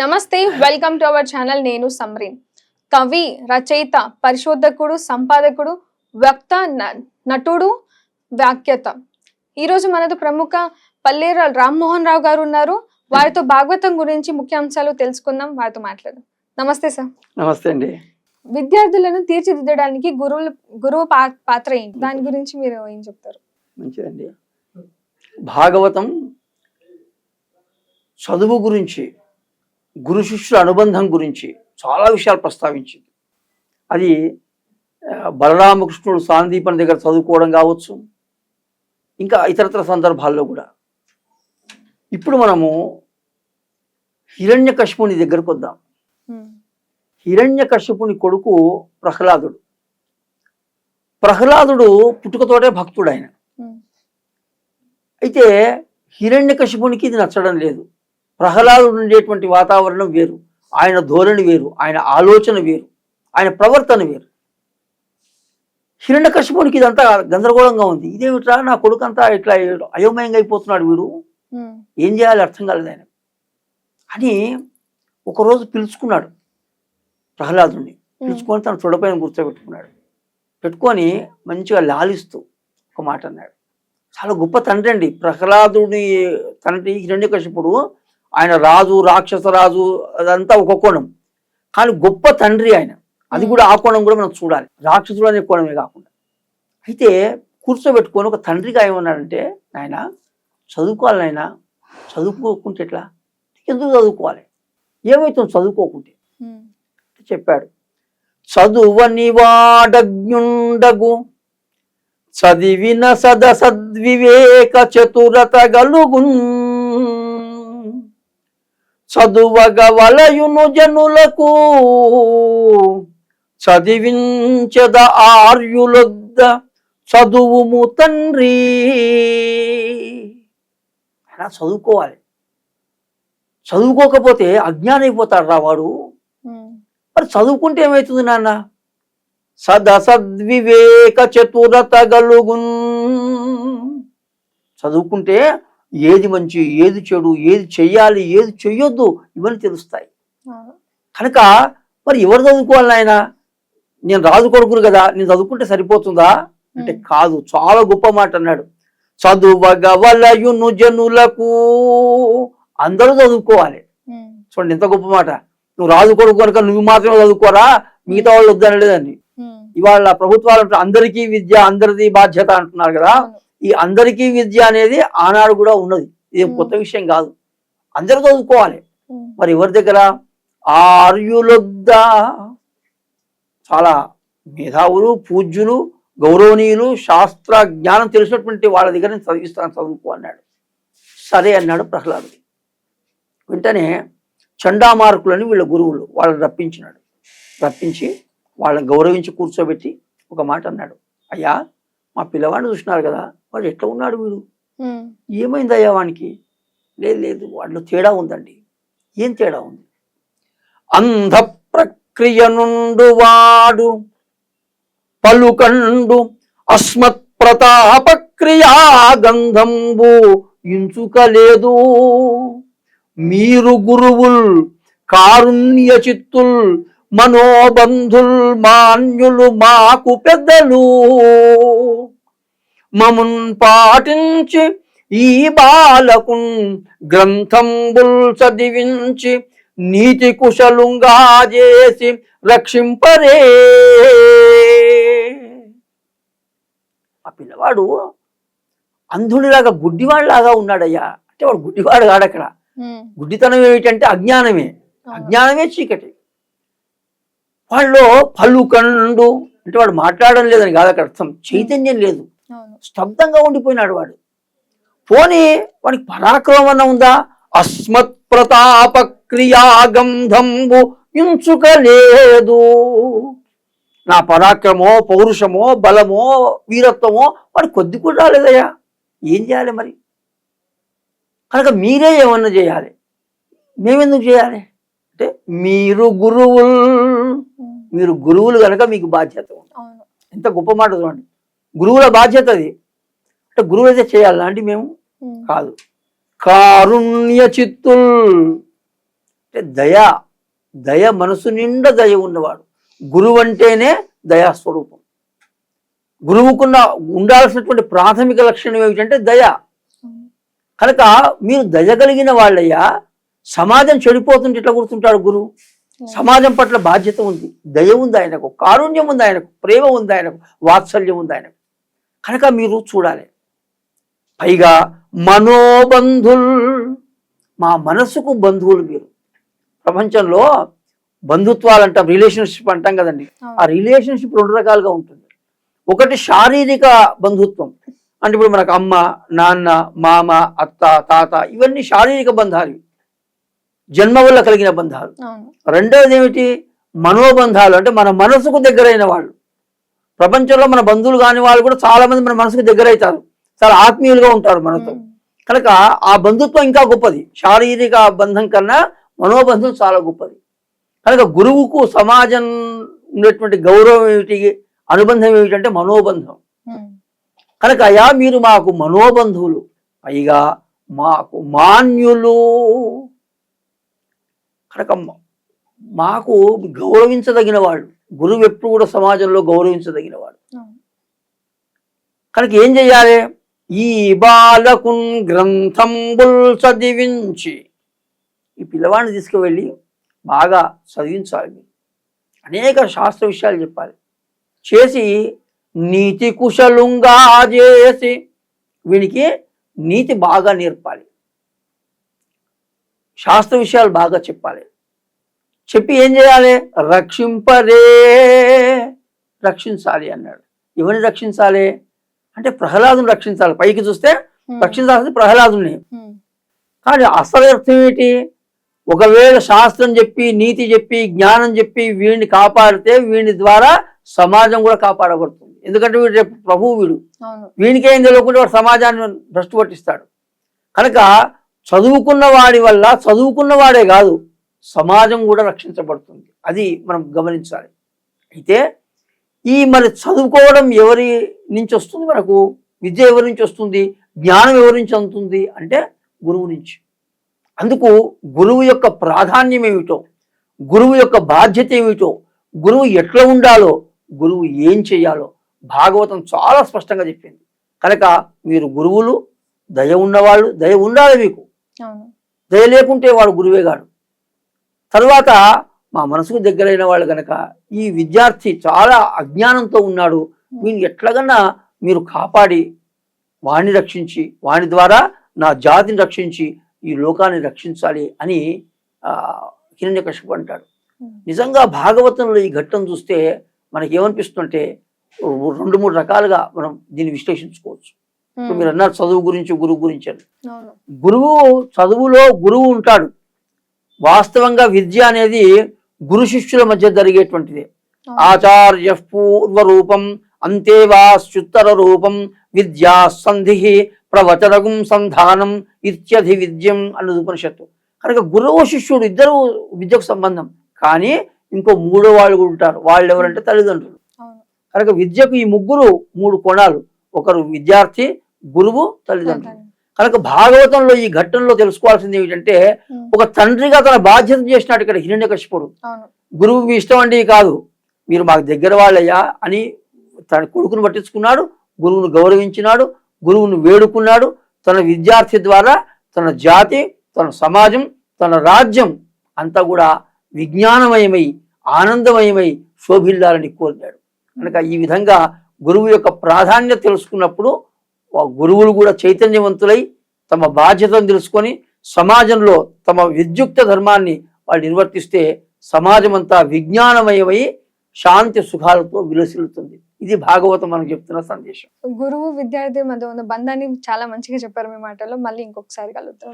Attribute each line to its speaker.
Speaker 1: నమస్తే welcome to our channel నేను సమ్రీన్ కవి రచయిత పరిశోధకుడు సంపాదకుడు వక్త న- నటుడు వ్యాఖ్యత. ఈరోజు మనతో ప్రముఖ పల్లేర రామ్మోహన్ రావు గారు ఉన్నారు. వారితో భాగవతం గురించి ముఖ్యాంశాలు తెలుసుకుందాం. వారితో మాట్లాడదాం. నమస్తే సార్
Speaker 2: నమస్తే అండి.
Speaker 1: విద్యార్థులను తీర్చిదిద్దడానికి గురువులు గురువు పాత్ర ఏంటి దాని గురించి మీరు ఏం చెప్తారు?
Speaker 2: మంచిదండి. భాగవతం చదువు గురించి గురు శిష్యుల అనుబంధం గురించి చాలా విషయాలు ప్రస్తావించింది. అది బలరామకృష్ణుడు సాందీపని దగ్గర చదువుకోవడం కావచ్చు ఇంకా ఇతరతర సందర్భాల్లో కూడా. ఇప్పుడు మనము హిరణ్యకశిపుని దగ్గరకు వద్దాం. హిరణ్యకశ్యపుని కొడుకు ప్రహ్లాదుడు. ప్రహ్లాదుడు పుట్టుకతోటే భక్తుడు ఆయన అయితే హిరణ్యకశిపునికి ఇది నచ్చడం లేదు. ప్రహ్లాదుడు ఉండేటువంటి వాతావరణం వేరు ఆయన ధోరణి వేరు ఆయన ఆలోచన వేరు ఆయన ప్రవర్తన వేరు. హిరణ్యకశిపునికి ఇదంతా గందరగోళంగా ఉంది. ఇదేమిట్రా నా కొడుకు అంతా ఇట్లా అయోమయంగా అయిపోతున్నాడు వీడు? ఏం చేయాలి అర్థం కాలేదు ఆయన. అని ఒకరోజు పిలుచుకున్నాడు ప్రహ్లాదుని పిలుచుకొని తన తొడపైన కూర్చోబెట్టుకున్నాడు. పెట్టుకొని మంచిగా లాలిస్తూ ఒక మాట అన్నాడు. చాలా గొప్ప తండ్రి అండి. ప్రహ్లాదుని తండ్రి హిరణ్యకశిపుడు ఆయన రాజు రాక్షస రాజు అదంతా ఒక కోణం. కానీ గొప్ప తండ్రి ఆయన. అది కూడా ఆ కోణం కూడా మనం చూడాలి. రాక్షసుడు అనే కోణమే కాకుండా. అయితే కూర్చోబెట్టుకొని ఒక తండ్రిగా ఏమన్నాడంటే ఆయన చదువుకోవాలి నాయన. చదువుకోకుంటే ఎట్లా? ఎందుకు చదువుకోవాలి? ఏమవుతుంది చదువుకోకుంటే? చెప్పాడు. చదువని వాడజ్ఞుండగు చదివిన సద సద్వివేక చతురత గలుగున్ చదువగ వలయును జనులకు చదివించద ఆర్యులొద్ద చదువుము తండ్రి. అలా చదువుకోవాలి. చదువుకోకపోతే అజ్ఞానైపోతాడు రా వాడు మరి చదువుకుంటే ఏమవుతుంది నాన్న? సదసద్వివేక చతురత గలుగున్. చదువుకుంటే ఏది మంచి ఏది చెడు ఏది చెయ్యాలి ఏది చెయ్యొద్దు ఇవన్నీ తెలుస్తాయి. కనుక మరి ఎవరు చదువుకోవాలి నాయన? నేను రాజు కొడుకును కదా నేను చదువుకుంటే సరిపోతుందా? అంటే కాదు చాలా గొప్ప మాట అన్నాడు. చదువగవలయును జనులకు అందరూ చదువుకోవాలి. చూడండి ఎంత గొప్ప మాట. నువ్వు రాజు కొడుకు కనుక నువ్వు మాత్రమే చదువుకోరా? మిగతా వాళ్ళు వద్దనలేదని
Speaker 1: ఉమ్,
Speaker 2: ఇవాళ ప్రభుత్వాలు అందరికీ విద్య అందరిది బాధ్యత అంటున్నారు కదా. ఈ అందరికీ విద్య అనేది ఆనాడు కూడా ఉన్నది. ఇది. కొత్త విషయం కాదు. అందరూ చదువుకోవాలి. మరి ఎవరి దగ్గర? ఆర్యులొద్ద చాలా మేధావులు పూజ్యులు గౌరవనీయులు శాస్త్ర జ్ఞానం తెలిసినటువంటి వాళ్ళ దగ్గర నేను చదివిస్తాను చదువుకో అన్నాడు. సరే అన్నాడు ప్రహ్లాదుడు. వెంటనే చండామార్కులని వీళ్ళ గురువులు వాళ్ళని రప్పించినాడు. రప్పించి వాళ్ళని గౌరవించి కూర్చోబెట్టి ఒక మాట అన్నాడు. అయ్యా మా పిల్లవాడిని చూసినారు కదా వాడు ఎట్లా ఉన్నాడు వీడు?
Speaker 1: ఉమ్,
Speaker 2: ఏమైందయ్యా వానికి? లేదు లేదు వాడిలో తేడా ఉందండి. ఏం తేడా ఉంది? అంధ ప్రక్రియ నుండు వాడు పలుకండు అస్మత్ ప్రతాప క్రియా గంధంబు ఇంచుకలేదు. మీరు గురువుల్ కారుణ్య చిత్తుల్ మనోబంధుల్ మాన్యులు మాకు పెద్దలు. మమున్ పాటించి ఈ బాలకున్ గ్రంథంబుల్ చదివించి నీతి కుశలుంగా చేసి రక్షింపరే. ఆ పిల్లవాడు అంధుడిలాగా గుడ్డివాడిలాగా ఉన్నాడయ్యా. అంటే వాడు గుడ్డివాడు కాడు అక్కడ
Speaker 1: ఉమ్,
Speaker 2: గుడ్డితనం ఏమిటంటే అజ్ఞానమే. అజ్ఞానమే చీకటి. వాళ్ళు పలుకండు అంటే వాడు మాట్లాడడం లేదని కాదు అక్కడ అర్థం. చైతన్యం లేదు. స్తబ్దంగా ఉండిపోయినాడు వాడు. పోనీ వాడికి పరాక్రమం అన్న ఉందా? అస్మత్ ప్రతాప క్రియాగంధంబు ఇంచుకలేదు నా పరాక్రమో పౌరుషమో బలమో వీరత్వమో వాడు కొద్ది కూడా రాలేదయ్యా. ఏం చేయాలి మరి? కనుక మీరే ఏమన్నా చేయాలి. మేమెందుకు చేయాలి? అంటే మీరు గురువులు మీరు గురువులు కనుక మీకు బాధ్యత ఎంత గొప్ప మాట చూడండి. గురువుల బాధ్యత అది. అంటే గురువు అయితే చేయాలా అంటే మేము కాదు. కారుణ్య చిత్తుల్. అంటే దయ దయ మనసు నిండా దయ ఉన్నవాడు. గురువు అంటేనే దయాస్వరూపం. గురువుకున్న ఉండాల్సినటువంటి ప్రాథమిక లక్షణం ఏమిటంటే దయ. కనుక మీరు దయ కలిగిన వాళ్ళయ్యా సమాజం చెడిపోతుంటే ఎట్లా గుర్తుంటాడు గురువు? సమాజం పట్ల బాధ్యత ఉంది దయ ఉంది ఆయనకు కారుణ్యం ఉంది ఆయనకు ప్రేమ ఉంది ఆయనకు వాత్సల్యం ఉంది ఆయనకు. కనుక మీరు చూడాలి. పైగా మనోబంధుల్ మా మనసుకు బంధువులు మీరు. ప్రపంచంలో బంధుత్వాలు అంటాం రిలేషన్షిప్ అంటాం కదండి. ఆ రిలేషన్షిప్ రెండు రకాలుగా ఉంటుంది. ఒకటి శారీరక బంధుత్వం. అంటే ఇప్పుడు మనకు అమ్మ నాన్న మామ అత్త తాత ఇవన్నీ శారీరక బంధాలు. జన్మ వల్ల కలిగిన బంధాలు. రెండవది ఏమిటి మనోబంధాలు. అంటే మన మనసుకు దగ్గరైన వాళ్ళు. ప్రపంచంలో మన బంధువులు కాని వాళ్ళు కూడా చాలా మంది మన మనసుకు దగ్గరైతారు. చాలా ఆత్మీయులుగా ఉంటారు మనతో. కనుక ఆ బంధుత్వం ఇంకా గొప్పది. శారీరక బంధం కన్నా మనోబంధం చాలా గొప్పది. కనుక గురువుకు సమాజం ఉండేటువంటి గౌరవం ఏమిటి? అనుబంధం ఏమిటంటే మనోబంధం. కనుక అయా మీరు మాకు మనోబంధువులు. పైగా మాకు మాన్యులు. కనుక మాకు గౌరవించదగిన వాళ్ళు గురువు ఎప్పుడు కూడా సమాజంలో గౌరవించదగిన వాడు. కనుక ఏం చెయ్యాలి? ఈ బాలకున్ గ్రంథంబుల్ చదివించి ఈ పిల్లవాడిని తీసుకువెళ్ళి బాగా చదివించాలి అనేక శాస్త్ర విషయాలు చెప్పాలి. చేసి నీతి కుశలుంగా చేసి వీనికి నీతి బాగా నేర్పాలి. శాస్త్ర విషయాలు బాగా చెప్పాలి. చెప్పి ఏం చేయాలి? రక్షింపరే రక్షించాలి అన్నాడు. ఎవరిని రక్షించాలి? అంటే ప్రహ్లాదుని రక్షించాలి. పైకి చూస్తే. రక్షించాల్సింది ప్రహ్లాదుని. కానీ అసలు అర్థం ఏంటి ఒకవేళ శాస్త్రం చెప్పి నీతి చెప్పి జ్ఞానం చెప్పి వీడిని కాపాడితే వీడి ద్వారా సమాజం కూడా కాపాడబడుతుంది. ఎందుకంటే వీడు రేపు ప్రభువు వీడు. ఏం తెలియకుండా వాడు సమాజాన్ని భ్రష్టు పట్టిస్తాడు. కనుక చదువుకున్న వాడి వల్ల చదువుకున్న వాడే కాదు సమాజం కూడా రక్షించబడుతుంది. అది మనం గమనించాలి. అయితే ఈ మరి చదువుకోవడం ఎవరి నుంచి వస్తుంది మనకు? విద్య ఎవరి నుంచి వస్తుంది? జ్ఞానం ఎవరి నుంచి అందుతుంది? అంటే గురువు నుంచి. అందుకు గురువు యొక్క ప్రాధాన్యం ఏమిటో గురువు యొక్క బాధ్యత ఏమిటో గురువు ఎట్లా ఉండాలో గురువు ఏం చేయాలో భాగవతం చాలా స్పష్టంగా చెప్పింది. కనుక మీరు గురువులు దయ ఉన్నవాళ్ళు దయ ఉండాలి మీకు. దయ లేకుంటే వాడు గురువే గాడు. తరువాత మా మనసుకు దగ్గరైన వాళ్ళు కనుక ఈ విద్యార్థి చాలా అజ్ఞానంతో ఉన్నాడు. వీడిని ఎట్లాగన్నా మీరు కాపాడి వాణ్ణి రక్షించి వాని ద్వారా నా జాతిని రక్షించి ఈ లోకాన్ని రక్షించాలి అని హిరణ్యకశిపు అంటాడు. నిజంగా భాగవతంలో ఈ ఘట్టం చూస్తే మనకి ఏమనిపిస్తుందంటే రెండు మూడు రకాలుగా మనం దీన్ని విశ్లేషించుకోవచ్చు. ఇప్పుడు మీరు అన్నారు చదువు గురించి గురువు గురించి అని. గురువు చదువులో గురువు ఉంటాడు. వాస్తవంగా విద్య అనేది గురు శిష్యుల మధ్య జరిగేటువంటిది. ఆచార్య పూర్వ రూపం అంతేవాశ్చుత్తర రూపం విద్యా సంధి ప్రవచనగుం సంధానం ఇత్యధి విద్యం అన్నది ఉపనిషత్తు. కనుక గురువు శిష్యుడు ఇద్దరు విద్యకు సంబంధం. కానీ ఇంకో మూడో వాళ్ళు కూడా ఉంటారు. వాళ్ళు ఎవరంటే తల్లిదండ్రులు కనుక విద్యకు ఈ ముగ్గురు మూడు కోణాలు. ఒకరు విద్యార్థి గురువు తల్లిదండ్రులు. కనుక భాగవతంలో ఈ ఘట్టంలో తెలుసుకోవాల్సింది ఏమిటంటే. ఒక తండ్రిగా తన బాధ్యత చేసినాడు ఇక్కడ హిరణ్యకశిపుడు. గురువు మీ ఇష్టం అండి కాదు. మీరు మాకు దగ్గర వాళ్ళయ్యా అని తన కొడుకును పట్టించుకున్నాడు గురువును గౌరవించినాడు గురువును వేడుకున్నాడు. తన విద్యార్థి ద్వారా తన జాతి తన సమాజం తన రాజ్యం అంతా కూడా విజ్ఞానమయమై ఆనందమయమై శోభిల్లాలని కోరినాడు. కనుక ఈ విధంగా గురువు యొక్క ప్రాధాన్యత తెలుసుకున్నప్పుడు ఆ గురువులు కూడా చైతన్యవంతులై తమ బాధ్యతను తెలుసుకొని సమాజంలో తమ విద్యుక్త ధర్మాన్ని వాళ్ళు నిర్వర్తిస్తే సమాజం అంతా విజ్ఞానమయమై శాంతి సుఖాలతో విలసిల్లుతుంది. ఇది భాగవతం మనకు చెప్తున్న సందేశం.
Speaker 1: గురువు విద్యార్థి మధ్య ఉన్న బంధాన్ని చాలా మంచిగా చెప్పారు మీ మాటల్లో. మళ్ళీ ఇంకొకసారి నమస్తే